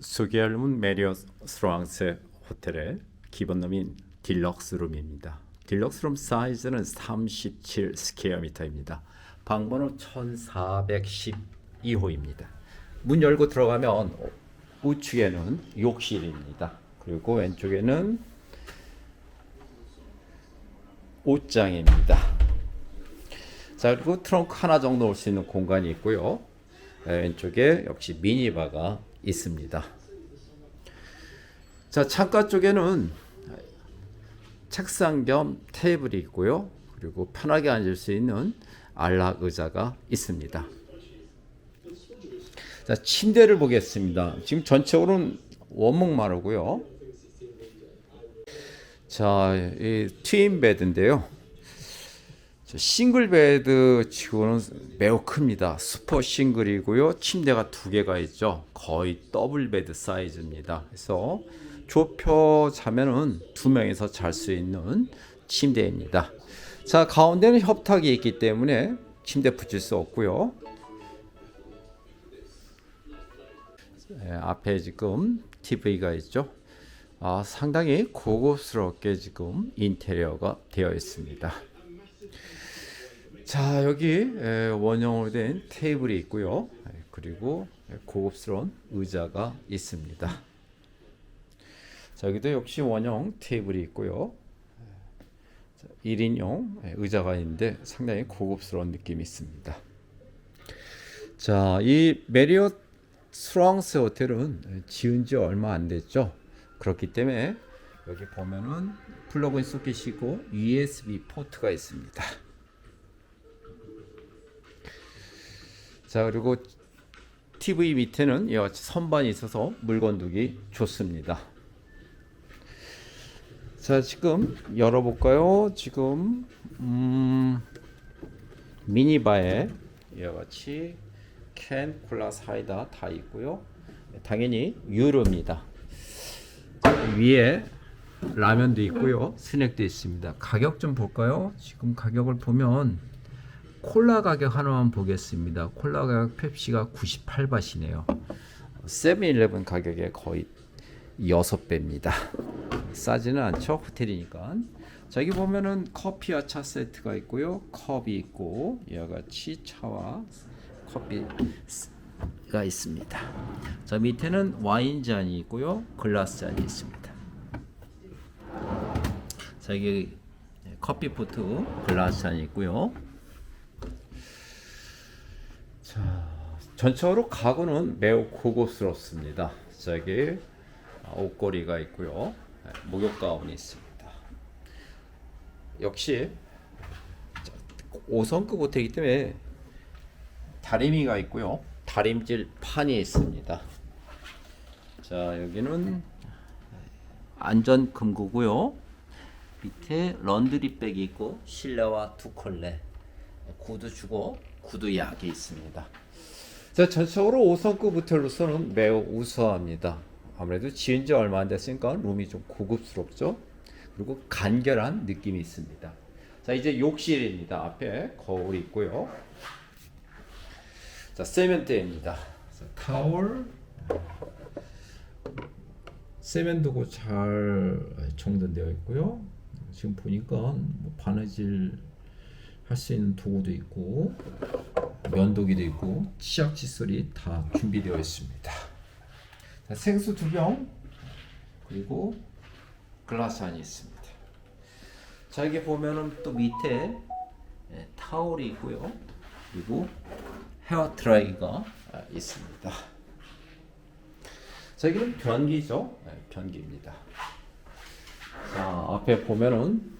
소개할문 메리어스 스랑스 호텔의 기본룸인 딜럭스룸입니다. 딜럭스룸 사이즈는 37 스퀘어미터입니다. 방번호 1412호입니다. 문 열고 들어가면 우측에는 욕실입니다. 그리고 왼쪽에는 옷장입니다. 자 그리고 트렁크 하나 정도 놓을 수 있는 공간이 있고요. 네, 왼쪽에 역시 미니바가 있습니다. 자 창가 쪽에는 책상 겸 테이블이 있고요. 그리고 편하게 앉을 수 있는 안락 의자가 있습니다. 자 침대를 보겠습니다. 지금 전체적으로는 원목마루고요. 자 이 트윈 베드인데요. 저 싱글 베드 치고는 매우 큽니다. 슈퍼 싱글이고요. 침대가 두 개가 있죠. 거의 더블 베드 사이즈입니다. 그래서 좁혀 자면은 두 명이서 잘 수 있는 침대입니다. 자, 가운데는 협탁이 있기 때문에 침대 붙일 수 없고요. 예, 앞에 지금 TV가 있죠. 아, 상당히 고급스럽게 지금 인테리어가 되어 있습니다. 자 여기 에, 원형으로 된 테이블이 있고요. 에, 그리고 고급스러운 의자가 있습니다. 자 여기도 역시 원형 테이블이 있고요. 자, 1인용 에, 의자가 있는데 상당히 고급스러운 느낌이 있습니다. 자 이 메리엇 스랑스 호텔은 에, 지은 지 얼마 안 됐죠. 그렇기 때문에 여기 보면은 플러그인 소켓이고 USB 포트가 있습니다. 자 그리고 TV 밑에는 이와 같이 선반이 있어서 물건 두기 좋습니다. 자 지금 열어볼까요? 지금 음, 미니바에 이와 같이 캔, 콜라, 사이다 다 있고요. 당연히 유료입니다. 위에 라면도 있고요. 스낵도 있습니다. 가격 좀 볼까요? 지금 가격을 보면 콜라 가격 하나만 보겠습니다. 콜라 가격 펩시가 98바시네요. 세븐일레븐 가격의 거의 6배입니다. 싸지는 않죠. 호텔이니까. 자, 여기 보면은 커피와 차 세트가 있고요. 컵이 있고 이와 같이 차와 커피가 있습니다. 자, 밑에는 와인 잔이 있고요. 글라스 잔이 있습니다. 자, 여기 커피 포트 글라스 잔이 있고요. 자, 전체적으로 가구는 매우 고급스럽습니다. 저기 옷걸이가 있고요. 네, 목욕 가운이 있습니다. 역시 5성급 호텔이기 때문에 다리미가 있고요. 다림질 판이 있습니다. 자, 여기는 안전 금고고요. 밑에 런드리백이 있고 실내와 두 컬레 구두 주고 구두 약이 있습니다. 자, 전적으로 5성급 호텔로서는 매우 우수합니다. 아무래도 지은 지 얼마 안 됐으니까 룸이 좀 고급스럽죠. 그리고 간결한 느낌이 있습니다. 자, 이제 욕실입니다. 앞에 거울이 있고요. 자, 세면대입니다. 자, 타월 세면도구 잘 정돈되어 있고요. 지금 보니까 뭐 바느질 할 수 있는 도구도 있고 면도기도 있고 치약 칫솔이 다 준비되어 있습니다. 자, 생수 두 병 그리고 글라스 안이 있습니다. 자 여기 보면은 또 밑에 예, 타올이 있고요. 그리고 헤어 드라이가 아, 있습니다. 자 여기는 변기죠. 네, 변기입니다. 자 앞에 보면은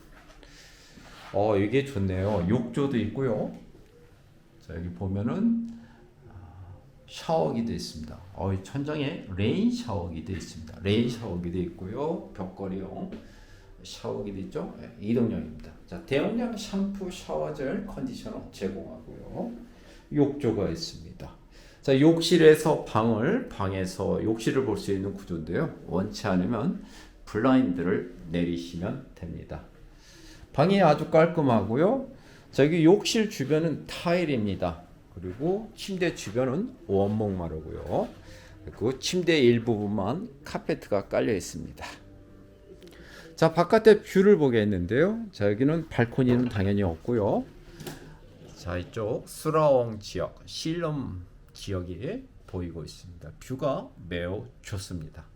어 이게 좋네요. 욕조도 있고요. 자 여기 보면은 아, 샤워기도 있습니다. 어, 이 천장에 레인 샤워기도 있습니다. 레인 샤워기도 있고요. 벽걸이용 샤워기도 있죠. 네, 이동형입니다. 자 대용량 샴푸, 샤워젤, 컨디셔너 제공하고요. 욕조가 있습니다. 자 욕실에서 방을 방에서 욕실을 볼 수 있는 구조인데요. 원치 않으면 블라인드를 내리시면 됩니다. 방이 아주 깔끔하고요. 저기 욕실 주변은 타일입니다. 그리고 침대 주변은 원목마루고요. 그 침대 일부분만 카페트가 깔려 있습니다. 자 바깥에 뷰를 보겠는데요. 자 여기는 발코니는 당연히 없고요. 자 이쪽 수라옹 지역, 실럼 지역이 보이고 있습니다. 뷰가 매우 좋습니다.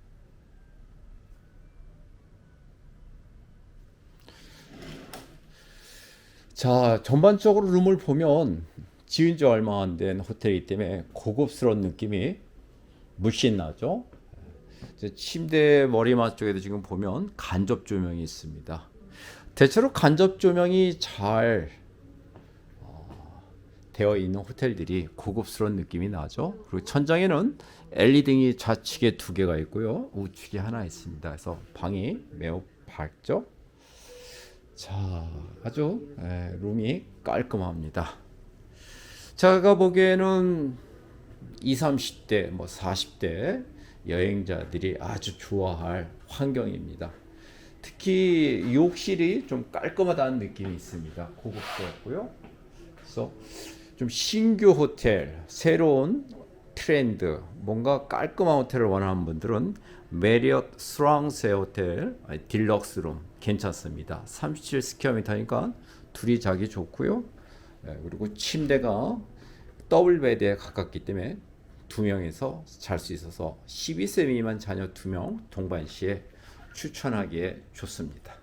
자 전반적으로 룸을 보면 지은 지 얼마 안 된 호텔이기 때문에 고급스러운 느낌이 물씬 나죠. 침대 머리맡 쪽에도 지금 보면 간접 조명이 있습니다. 대체로 간접 조명이 잘 어, 되어 있는 호텔들이 고급스러운 느낌이 나죠. 그리고 천장에는 LED 등이 좌측에 두 개가 있고요, 우측에 하나 있습니다. 그래서 방이 매우 밝죠. 자, 아주 예, 룸이 깔끔합니다. 제가 보기에는 20, 30대, 뭐 40대 여행자들이 아주 좋아할 환경입니다. 특히 욕실이 좀 깔끔하다는 느낌이 있습니다. 고급스럽고요. 그래서 좀 신규 호텔, 새로운 트렌드, 뭔가 깔끔한 호텔을 원하는 분들은 메리엇 스랑세 호텔 아니, 딜럭스 룸 괜찮습니다. 37 스퀘어미터니까 둘이 자기 좋고요. 예, 그리고 침대가 더블 베드에 가깝기 때문에 두 명이서 잘 수 있어서 12세 미만 자녀 두 명 동반 시에 추천하기에 좋습니다.